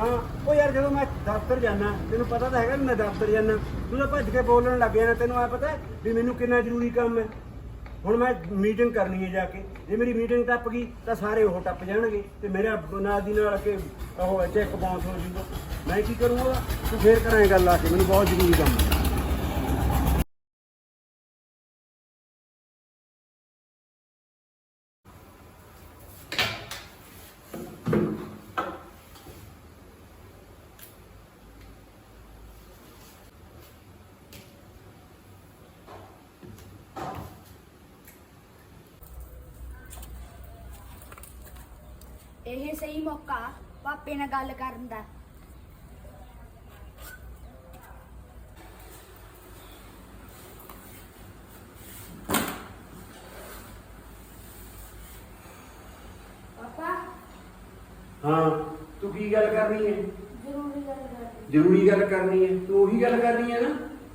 ਹਾਂ, ਉਹ ਯਾਰ ਜਦੋਂ ਮੈਂ ਦਫ਼ਤਰ ਜਾਣਾ ਤੈਨੂੰ ਪਤਾ ਤਾਂ ਹੈਗਾ ਵੀ ਮੈਂ ਦਫ਼ਤਰ ਜਾਣਾ ਤੂੰ ਤਾਂ ਭੱਜ ਕੇ ਬੋਲਣ ਲੱਗ ਜਾਣਾ, ਤੈਨੂੰ ਆ ਪਤਾ ਵੀ ਮੈਨੂੰ ਕਿੰਨਾ ਜ਼ਰੂਰੀ ਕੰਮ ਹੈ। ਹੁਣ ਮੈਂ ਮੀਟਿੰਗ ਕਰਨੀ ਹੈ ਜਾ ਕੇ, ਜੇ ਮੇਰੀ ਮੀਟਿੰਗ ਟੱਪ ਗਈ, ਤਾਂ ਸਾਰੇ ਉਹ ਟੱਪ ਜਾਣਗੇ ਤੇ ਮੇਰਾ ਨਾਲ ਦੀ ਨਾਲ ਅੱਗੇ ਉਹ ਚੈੱਕ ਬਾਉਂਸ ਹੋ ਜੂਗਾ। ਮੈਂ ਕੀ ਕਰੂੰਗਾ? ਤੂੰ ਫੇਰ ਕਰਾਂ ਗੱਲ ਆ ਕੇ, ਮੈਨੂੰ ਬਹੁਤ ਜ਼ਰੂਰੀ ਕੰਮ ਹੈ। ਇਹ ਸਹੀ ਮੌਕਾ ਪਾਪੇ ਨਾਲ ਗੱਲ ਕਰਨ ਦਾ। ਪਾਪਾ ਹਾਂ ਤੂੰ ਕੀ ਗੱਲ ਕਰਨੀ ਹੈ? ਜ਼ਰੂਰੀ ਗੱਲ ਕਰਨੀ। ਜ਼ਰੂਰੀ ਗੱਲ ਕਰਨੀ ਹੈ? ਤੂੰ ਉਹੀ ਗੱਲ ਕਰਨੀ ਹੈ ਨਾ?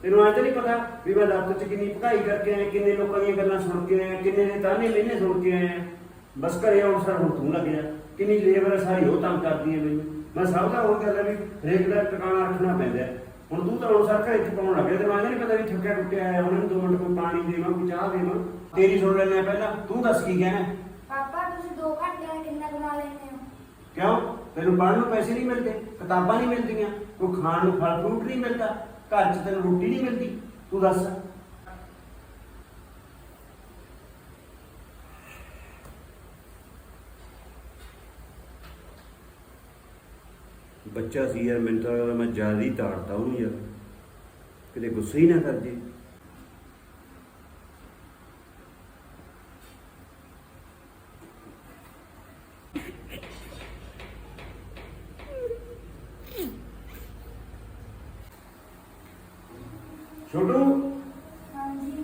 ਤੈਨੂੰ ਅੱਜ ਨਹੀਂ ਪਤਾ ਵੀ ਮੈਂ ਦਫ਼ਤਰ ਚ ਕਿੰਨੀ ਭਕਾਈ ਕਰਕੇ ਆਇਆ ਕਿੰਨੇ ਲੋਕਾਂ ਦੀਆਂ ਗੱਲਾਂ ਸੁਣ ਕੇ ਆਇਆ ਕਿੰਨੇ ਦੇ ਤਾਨੇ ਮੈਨੇ ਸੁਣ ਕੇ ਆਇਆ। ਬਸ ਘਰੇ ਆਉਣ ਸਾਰ ਹੁਣ ਤੂੰ ਲੱਗ ਜਾ। ਕਿੰਨੀ ਲੇਬਰ ਸਾਰੀ ਉਹ ਤੰਗ ਕਰਦੀ ਹੈ ਮੈਨੂੰ। ਮੈਂ ਸਭ ਦਾ ਉਹ ਗੱਲ ਹੈ ਵੀ ਹਰੇਕ ਦਾ ਟਿਕਾਣਾ ਰੱਖਣਾ ਪੈਂਦਾ ਹੈ। ਹੁਣ ਤੂੰ ਤਾਂ ਹੁਣ ਸਾਰ ਘਰੇ ਚ ਪਾਉਣ ਲੱਗਿਆ ਤੇ ਮੈਂ ਨਹੀਂ ਪਤਾ ਵੀ ਥੱਕਿਆ ਟੁੱਟਿਆ ਆਇਆ ਉਹਨਾਂ ਨੂੰ ਦੋ ਮਿੰਟ ਕੋਈ ਪਾਣੀ ਦੇਵਾਂ ਕੋਈ ਚਾਹ ਦੇਵਾਂ। ਤੇਰੀ ਸੁਣ ਲੈਣਾ ਪਹਿਲਾਂ ਤੂੰ ਦੱਸ ਕੀ ਕਹਿਣਾ ਹੈ? ਪਾਪਾ ਤੁਸੀਂ 2 ਘੰਟੇ ਕਿੰਨਾ ਕਮਾ ਲੈਂਦੇ ਹੋ? ਕਿਉਂ? ਤੈਨੂੰ ਪੜ੍ਹਨ ਨੂੰ ਪੈਸੇ ਨਹੀਂ ਮਿਲਦੇ ਕਿਤਾਬਾਂ ਨਹੀਂ ਮਿਲਦੀਆਂ ਕੋਈ ਖਾਣ ਨੂੰ ਫਲ ਫਰੂਟ ਨਹੀਂ ਮਿਲਦਾ ਘਰ 'ਚ ਤੈਨੂੰ ਰੋਟੀ ਨਹੀਂ ਮਿਲਦੀ। ਤੂੰ ਦੱਸ। ਬੱਚਾ ਸੀ ਯਾਰ ਮੈਨੂੰ ਤਾਂ ਲੱਗਦਾ ਮੈਂ ਜ਼ਿਆਦਾ ਹੀ ਤਾੜਤਾ ਉਹਨੂੰ ਯਾਰ। ਕਿਤੇ ਗੁੱਸੇ ਹੀ ਨਾ ਕਰ ਜੇ। ਛੋਟੂ? ਹਾਂਜੀ।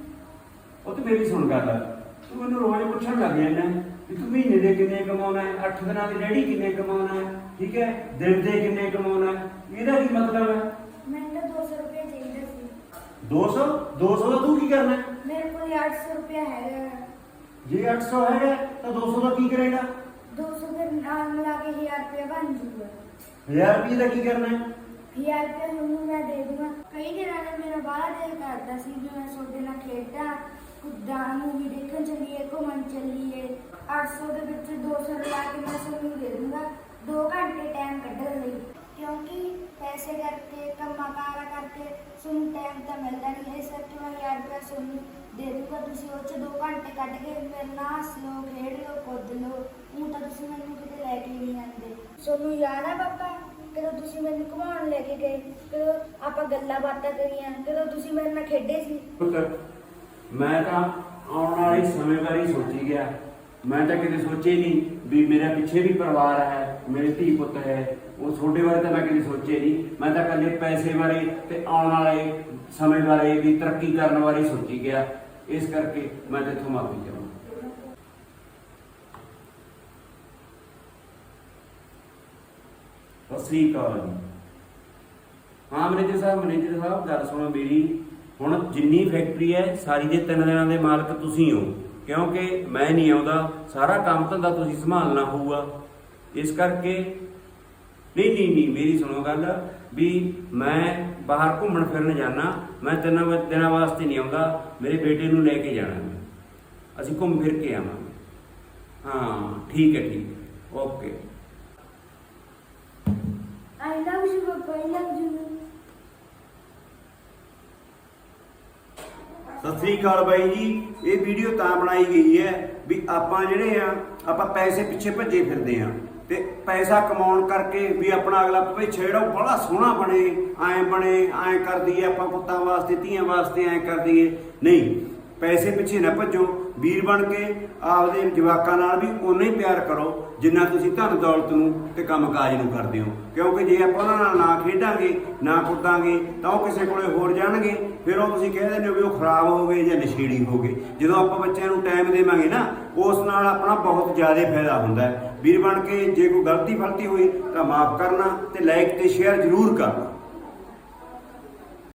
ਉਹ ਤੇ ਮੇਰੀ ਸੁਣ ਗੱਲ। ਤੂੰ ਮੈਨੂੰ ਰੋਜ਼ ਪੁੱਛਣ ਲੱਗ ਜਾਂਦਾ ਕਿ ਤੂੰ ਮਹੀਨੇ ਦੇ ਕਿੰਨੇ ਕਮਾਉਣਾ ਹੈ? 8 ਦਿਨਾਂ ਦੀ ਡੈਡੀ ਕਿੰਨੇ ਕਮਾਉਣਾ ਹੈ? ਠੀਕ ਹੈ? ਦਿਨ ਦੇ ਕਿੰਨੇ ਕਮਾਉਣਾ ਹੈ? ਇਹਦਾ ਕੀ ਮਤਲਬ ਹੈ? ਮੈਨੂੰ ਤਾਂ 200 ਰੁਪਏ ਚਾਹੀਦਾ ਸੀ। 200 200 ਦਾ ਤੂੰ ਕੀ ਕਰਨਾ ਹੈ? ਮੇਰੇ ਕੋਲ 800 ਰੁਪਏ ਹੈਗਾ ਜੇ 800 ਹੈਗਾ ਤਾਂ 200 ਦਾ ਕੀ ਕਰੇਗਾ? 200 ਦੇ ਨਾਲ ਮਿਲਾ ਕੇ 1000 ਰੁਪਏ ਬਣ ਜੂਗਾ। 1000 ਰੁਪਏ ਦਾ ਕੀ ਕਰਨਾ ਹੈ? 1000 ਰੁਪਏ ਤੁਹਾਨੂੰ ਮੈਂ ਦੇ ਦੂੰਗਾ। ਕਈ ਦਿਨਾਂ ਦਾ ਮੇਰਾ ਬਾਹਲਾ ਦਿਲ ਕਰਦਾ ਸੀ ਵੀ ਮੈਂ ਤੁਹਾਡੇ ਨਾਲ ਖੇਡਾਂ। ਕੁੱਦਾਂ ਮੂਵੀ ਦੇਖਣ ਚੱਲੀਏ, ਘੁੰਮਣ ਚੱਲੀਏ 800 ਦੇ ਵਿੱਚ 200 ਰੁਪਏ ਕੇ ਮੈਂ ਤੁਹਾਨੂੰ ਦੇ ਦੂੰਗਾ। 2 ਘੰਟੇ ਟਾਈਮ ਕੱਢਣ ਲਈ। ਕਿਉਂਕਿ ਪੈਸੇ ਕਰਕੇ, ਕੰਮਾਂ ਕਾਰਾਂ ਕਰਕੇ ਤੁਹਾਨੂੰ ਟਾਈਮ ਤਾਂ ਮਿਲਦਾ ਨਹੀਂ। ਇਸ ਕਰਕੇ ਮੈਂ 1000 ਰੁਪਏ ਤੁਹਾਨੂੰ ਦੇ ਦੂੰਗਾ। ਤੁਸੀਂ ਉਹ ਚ 2 ਘੰਟੇ ਕੱਢ ਕੇ ਮੇਰੇ ਨਾਲ ਹੱਸ ਲਓ, ਖੇਡ ਲਓ, ਕੁੱਦ ਲਓ। ਹੁਣ ਤਾਂ ਤੁਸੀਂ ਮੈਨੂੰ ਕਿਤੇ ਲੈ ਕੇ ਨਹੀਂ ਜਾਂਦੇ ਤੁਹਾਨੂੰ ਯਾਦ ਆ ਪਾਪਾ? ਕਦੋਂ ਤੁਸੀਂ ਮੈਨੂੰ ਘੁਮਾਉਣ ਲੈ ਕੇ ਗਏ ਕਦੋਂ ਆਪਾਂ ਗੱਲਾਂ ਬਾਤਾਂ ਕਰੀਆਂ ਕਦੋਂ ਤੁਸੀਂ ਮੇਰੇ ਨਾਲ ਖੇਡੇ ਸੀ। ਮੈਂ ਤਾਂ ਆਉਣ ਵਾਲੇ ਸਮੇਂ ਬਾਰੇ ਸੋਚੀ ਗਿਆ। ਮੈਂ ਤਾਂ ਕਿਤੇ ਸੋਚੇ ਨਹੀਂ ਵੀ ਮੇਰਾ ਪਿੱਛੇ ਵੀ ਪਰਿਵਾਰ ਹੈ, ਮੇਰੇ ਧੀ ਪੁੱਤ ਹੈ, ਉਹ ਛੋਟੇ ਬਾਰੇ ਤਾਂ ਮੈਂ ਕਦੇ ਸੋਚੇ ਨਹੀਂ। ਮੈਂ ਤਾਂ ਇਕੱਲੇ ਪੈਸੇ ਬਾਰੇ ਤੇ ਆਉਣ ਵਾਲੇ ਸਮੇਂ ਬਾਰੇ ਵੀ ਤਰੱਕੀ ਕਰਨ ਬਾਰੇ ਸੋਚੀ ਗਿਆ। ਇਸ ਕਰਕੇ ਮੈਂ ਤੇ ਤੁਹਾਨੂੰ ਮਾਫੀ ਚਾਹੁੰਦਾ। ਸਤਿ ਸ੍ਰੀ ਅਕਾਲ ਹਾਂ, ਮੈਨੇਜਰ ਸਾਹਿਬ ਮੈਨੇਜਰ ਸਾਹਿਬ, ਗੱਲ ਸੁਣੋ ਮੇਰੀ। ਹੁਣ ਜਿੰਨੀ ਫੈਕਟਰੀ ਹੈ, ਸਾਰੀ ਦੇ ਤਿੰਨ ਦਿਨਾਂ ਦੇ ਮਾਲਕ ਤੁਸੀਂ ਹੋ। ਕਿਉਂਕਿ ਮੈਂ ਨਹੀਂ ਆਉਂਦਾ, ਸਾਰਾ ਕੰਮ ਧੰਦਾ ਤੁਸੀਂ ਸੰਭਾਲਣਾ ਹੋਊਗਾ। ਇਸ ਕਰਕੇ, ਨਹੀਂ ਨਹੀਂ ਨਹੀਂ, ਮੇਰੀ ਸੁਣੋ ਗੱਲ, ਵੀ ਮੈਂ ਬਾਹਰ ਘੁੰਮਣ ਫਿਰਨ ਜਾਣਾ ਮੈਂ ਤਿੰਨਾਂ ਦਿਨਾਂ ਵਾਸਤੇ ਨਹੀਂ ਆਉਂਦਾ, ਮੇਰੇ ਬੇਟੇ ਨੂੰ ਲੈ ਕੇ ਜਾਣਾ ਮੈਂ। ਅਸੀਂ ਘੁੰਮ ਫਿਰ ਕੇ ਆਵਾਂਗੇ। ਹਾਂ, ਠੀਕ ਹੈ ਠੀਕ ਹੈ। ਓਕੇ। ਆਈ ਲਵ ਯੂ ਪਾਪਾ ਆਈ ਲਵ ਯੂ। ਸਤਿ ਸ੍ਰੀ ਅਕਾਲ ਬਾਈ ਜੀ। ਇਹ ਵੀਡੀਓ ਤਾਂ ਬਣਾਈ ਗਈ ਹੈ ਵੀ ਆਪਾਂ ਜਿਹੜੇ ਆ, ਆਪਾਂ ਪੈਸੇ ਪਿੱਛੇ ਭੱਜੇ ਫਿਰਦੇ ਆ ਤੇ ਪੈਸਾ ਕਮਾਉਣ ਕਰਕੇ ਵੀ ਆਪਣਾ ਅਗਲਾ ਭਵਿੱਖ ਜਿਹੜਾ ਉਹ ਬੜਾ ਸੋਹਣਾ ਬਣੇ, ਐਂ ਬਣੇ, ਐਂ ਕਰ ਦਈਏ ਆਪਾਂ ਪੁੱਤਾਂ ਵਾਸਤੇ, ਧੀਆਂ ਵਾਸਤੇ ਐਂ ਕਰ ਦਈਏ ਨਹੀਂ ਪੈਸੇ ਪਿੱਛੇ ਨਾ ਭੱਜੋ। ਵੀਰ ਬਣ ਕੇ ਆਪਦੇ ਜਵਾਕਾਂ ਨਾਲ ਵੀ ਉਨਾ ਹੀ ਪਿਆਰ ਕਰੋ, ਜਿੰਨਾ ਤੁਸੀਂ ਧਨ ਦੌਲਤ ਨੂੰ ਤੇ ਕੰਮਕਾਜ ਨੂੰ ਕਰਦੇ ਹੋ। ਕਿਉਂਕਿ ਜੇ ਆਪਾਂ ਉਹਨਾਂ ਨਾਲ ਨਾ ਖੇਡਾਂਗੇ, ਨਾ ਕੁੱਦਾਂਗੇ, ਤਾਂ ਉਹ ਕਿਸੇ ਕੋਲੇ ਹੋਰ ਜਾਣਗੇ। ਫਿਰ ਉਹ ਤੁਸੀਂ ਕਹਿ ਦਿੰਦੇ ਹੋ ਵੀ ਉਹ ਖਰਾਬ ਹੋ ਗਏ ਜਾਂ ਨਸ਼ੇੜੀ ਹੋ ਗਏ। ਜਦੋਂ ਆਪਾਂ ਬੱਚਿਆਂ ਨੂੰ ਟਾਈਮ ਦੇਵਾਂਗੇ ਨਾ, ਉਸ ਨਾਲ ਆਪਣਾ ਬਹੁਤ ਜ਼ਿਆਦਾ ਫਾਇਦਾ ਹੁੰਦਾ ਹੈ। ਵੀਰ ਬਣ ਕੇ ਜੇ ਕੋਈ ਗਲਤੀ ਫਲਤੀ ਹੋਈ ਤਾਂ ਮਾਫ ਕਰਨਾ ਤੇ ਲਾਈਕ ਤੇ ਸ਼ੇਅਰ ਜ਼ਰੂਰ ਕਰਨਾ।